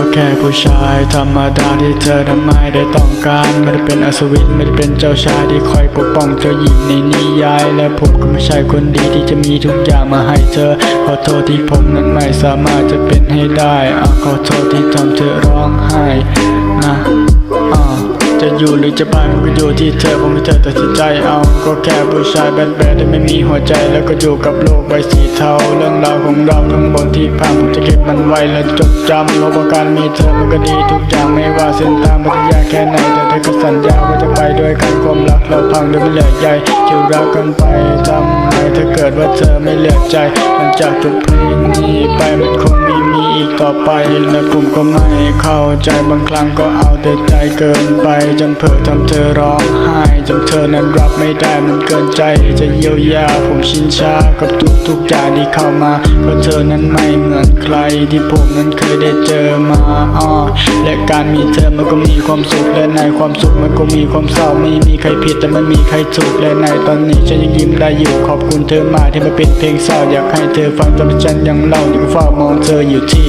ก็แค่ผู้ชาย ธรรมดาที่เธอทำไมได้ต้องการไม่ได้เป็นอสวินไม่ได้เป็นเจ้าชายที่คอยปกป้องเจ้าหญิงในนิยาย และผมก็ไม่ใช่คนดีที่จะมีทุกอย่างมาให้เธอ ขอโทษที่ผมนั้นไม่สามารถจะเป็นให้ได้อะขอโทษที่ทำเธอร้องไห้นะ จะอยู่หรือจะไปมันก็อยู่ที่เธอผมให้เธอตัดสินใจเอา ก็แค่ผู้ชายแบดแบดที่ไม่มีหัวใจแล้วก็อยู่กับโลกใบสีเทา เรื่องราวของเราทั้งหมดที่ผ่านผมจะเก็บมันไว้และจดจำเพราะการมีเธอมันก็ดีทุกอย่างไม่ว่าเส้นทางมันจะยากแค่ไหนแต่เธอก็สัญญาว่าจะไปด้วยกันความรักเราพังโดยไม่เหลือใยจะรักกันไปทำไมถ้าเกิดว่าเธอไม่เหลือใจหลังจากจบเพลงนี้ไปมันค อีกต่อไปและผมก็ไม่เข้าใจบางครั้งก็เอาแต่ใจเกินไปจนเผลอทำเธอร้องไห้จนเธอนั้นรับไม่ได้มันเกินใจจะเยียวยาผมชินชากับทุกทุกๆอย่างที่เข้ามาเพราะเธอนั้นไม่เหมือนใครที่ผมนั้นเคยได้เจอมาอ้อและการมีเธอมันก็มีความสุขและในความสุขมันก็มีความเศร้าไม่มีใครผิดแต่มันมีใครถูกและในตอนนี้ฉันยังยิ้มได้อยู่ขอบคุณเธอมากที่มาเป็นเพลงเศร้าอยากให้เธอฟังจนฉันยังเล่ายังเฝ้ามองเธออยู่ที่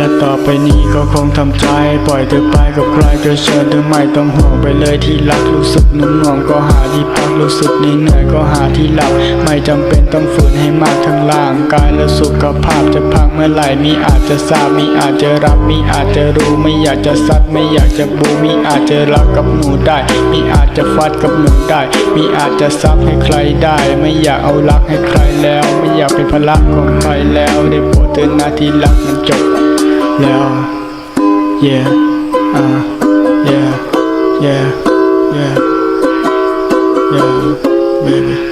และต่อไปนี้ก็คงทำใจ ปล่อยเธอไปกับใครก็เชิญเธอไม่ต้องห่วงไปเลยที่รักรู้สึกหนุ่มหน่วงก็หาที่พักรู้สึกเหนื่อยก็หาที่หลับ ไม่จำเป็นต้องฝืนให้มากทั้งร่างกายและสุขภาพจะพังเมื่อไหร่มีอาจจะทราบมีอาจจะรับมีอาจจะรู้ไม่อยากจะซัดไม่อยากจะบูมีอาจจะรักกับหนูได้ มีอาจจะฟัดกับหนูได้ มีอาจจะซับให้ใครได้ ไม่อยากเอารักให้ใครแล้ว ไม่อยากเป็นภาระของใครแล้วได้โปรดเตือนนาทีรักมันจบ yeah, yeah, uh, yeah, yeah, yeah, yeah, baby.